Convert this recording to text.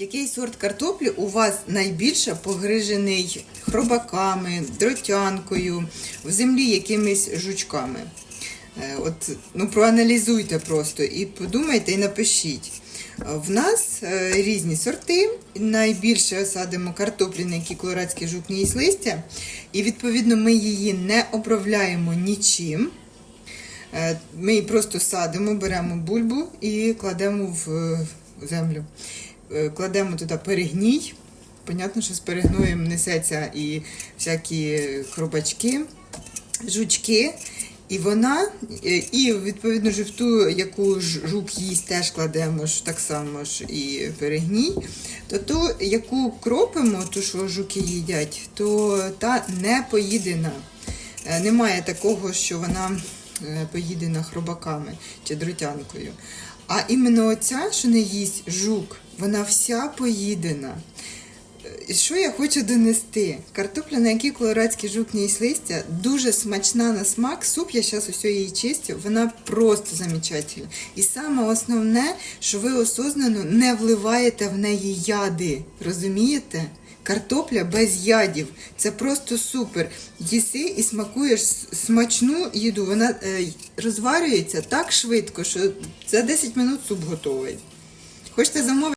Який сорт картоплі у вас найбільше погрижений хробаками, дротянкою, в землі якимись жучками? Е, От, ну, проаналізуйте просто і подумайте, і напишіть. В нас е, різні сорти. Найбільше садимо картоплі, на якій колорадський жук не їсть листя. І відповідно ми її не обробляємо нічим. Е, Ми її просто садимо, беремо бульбу і кладемо в землю. Е, Кладемо туди перегній. Понятно, що з перегноєм несеться і всякі хробачки, жучки. І вона, е, і відповідно ж в ту, яку жук їсть, теж кладемо ж так само ж і перегній. То ту, яку кропимо, ту, що жуки їдять, то та не поїдена. Е, Немає такого, що вона поїдена хробаками чи дротянкою. А іменно оця, що не їсть жук, вона вся поїдена. Е, Що я хочу донести? Картопля, на якій колорадський жук не їсть листя, дуже смачна на смак. Суп, я зараз усе її чистю, вона просто замечательна. І саме основне, що ви осознано не вливаєте в неї яди. Розумієте? Картопля без ядів. Це просто супер. Їси і смакуєш смачну їду. Вона е, розварюється так швидко, що за 10 минут суп готовий. Хочете замовити?